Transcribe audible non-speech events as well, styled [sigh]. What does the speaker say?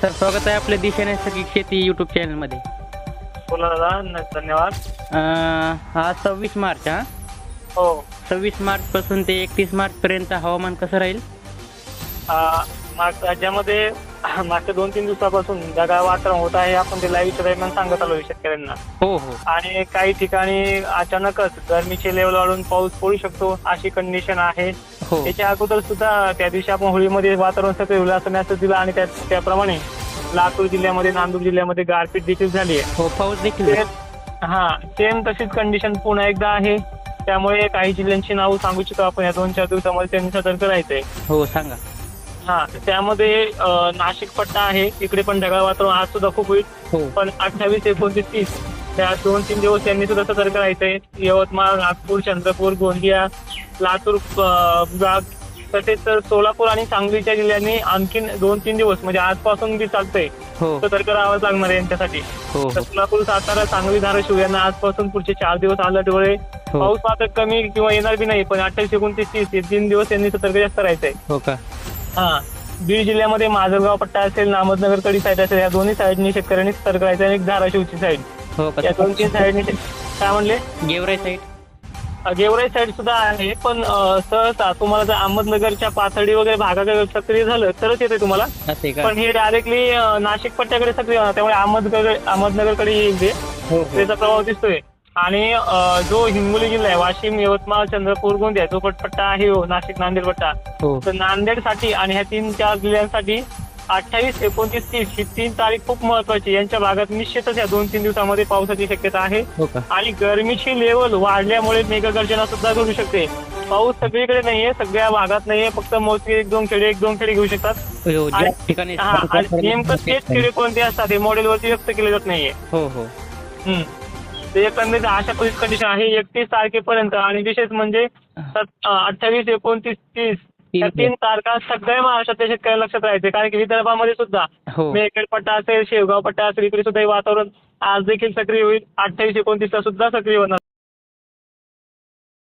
Sir स्वागत आहे आपल्या दिशेने सगळी शेती यूट्यूब चॅनलमध्ये बोला दादा धन्यवाद. आज सव्वीस मार्च हा? हो. सव्वीस मार्चपासून ते एकतीस मार्चपर्यंत हवामान कसं राहील? आ, राज्यामध्ये [coughs] मागच्या दोन तीन दिवसापासून ढगाळ वातावरण होत आहे आपण ते लाईव्हच्या दरम्यान सांगत आलो शेतकऱ्यांना. हो हो. आणि काही ठिकाणी अचानकच गरमीचे लेवल वाढून पाऊस पडू शकतो अशी कंडिशन आहे. हो. त्याच्या अगोदर सुद्धा त्या दिवशी आपण होळीमध्ये वातावरण सगळं मेसेज दिला आणि त्या त्याप्रमाणे लातूर जिल्ह्यामध्ये नांदूर जिल्ह्यामध्ये गारपीट देखील झाली आहे. हो पाऊस देखील. हा सेम तशीच कंडिशन पुन्हा एकदा आहे. त्यामुळे काही जिल्ह्यांची नावं सांगू शकतो आपण. या दोन चार दिवसामध्ये त्यांनी सतर्क राहायचंय. हो सांगा. हा त्यामध्ये नाशिक पट्टा आहे इकडे पण ढगाळ वातावरण आज सुद्धा खूप होईल. हो. पण अठ्ठावीस एकोणतीस तीस त्या दोन तीन दिवस त्यांनी सुद्धा सतर्क राहायचंय. यवतमाळ नागपूर चंद्रपूर गोंदिया लातूर विभाग तसेच सोलापूर आणि सांगलीच्या जिल्ह्यांनी आणखीन दोन तीन दिवस म्हणजे आजपासून बी चालतंय. हो. सतर्क राहावंच लागणार आहे यांच्यासाठी. हो तर सोलापूर सातारा सांगली धाराशिव यांना आजपासून पुढचे चार दिवस अलर्ट हो. पाऊस मात्र कमी किंवा येणार बी नाही पण अठ्ठावीस एकोणतीस तीस हे तीन दिवस यांनी सतर्क जास्त राहायचंय. हो. बीड जिल्ह्यामध्ये माजलगाव पट्टा असेल अहमदनगर कडी साईड असेल या दोन्ही साईडनी शेतकऱ्यांनी सतर्क राहायचं आणि एक धाराशिवची साईड. हो या दोन तीन साईडनी काय म्हणले? गेवराई साईड. गेवराई साईड सुद्धा आहे पण अ, सहसा तुम्हाला जर अहमदनगरच्या पाथर्डी वगैरे भागाकडे सक्रिय झालं तरच येते तुम्हाला. असे का? पण हे डायरेक्टली नाशिक पट्ट्याकडे सक्रिय होणार त्यामुळे अहमदनगर अहमदनगरकडे येईल ते. हो हो. त्याचा प्रभाव दिसतोय. आणि जो हिंगोली जिल्हा आहे वाशिम यवतमाळ चंद्रपूर गोंदिया जो पट्टा आहे हो नाशिक नांदेड पट्टा हो. तर नांदेडसाठी आणि ह्या तीन चार जिल्ह्यांसाठी अठ्ठावीस एकोणतीस तीस ही तीन तारीख खूप महत्वाची यांच्या भागात निश्चितच या दोन तीन दिवसामध्ये पावसाची शक्यता आहे. हो आणि गरमीची लेवल वाढल्यामुळे मेघगर्जना सुद्धा घडू शकते. पाऊस सगळीकडे नाहीये सगळ्या भागात नाहीये फक्त मोजके एक दोन खेडे एक दोन खेडे घेऊ शकतात. नेमकं तेच खेडे कोणते असतात हे मॉडेलवरती व्यक्त केले जात नाहीये. ते एकंदरीत अशा कंडिशन आहे एकतीस तारखेपर्यंत. आणि विशेष म्हणजे अठ्ठावीस एकोणतीस तीस या तीन तारखा सगळ्या महाराष्ट्रातल्या शेतकऱ्यांना लक्षात राहायचे. कारण की विदर्भामध्ये सुद्धा हो. मेळखेड पट्टा असेल शेवगाव पट्टा असेल इकडे सुद्धा हे वातावरण आज देखील सक्रिय होईल. अठ्ठावीस एकोणतीसला सुद्धा सक्रिय होणार.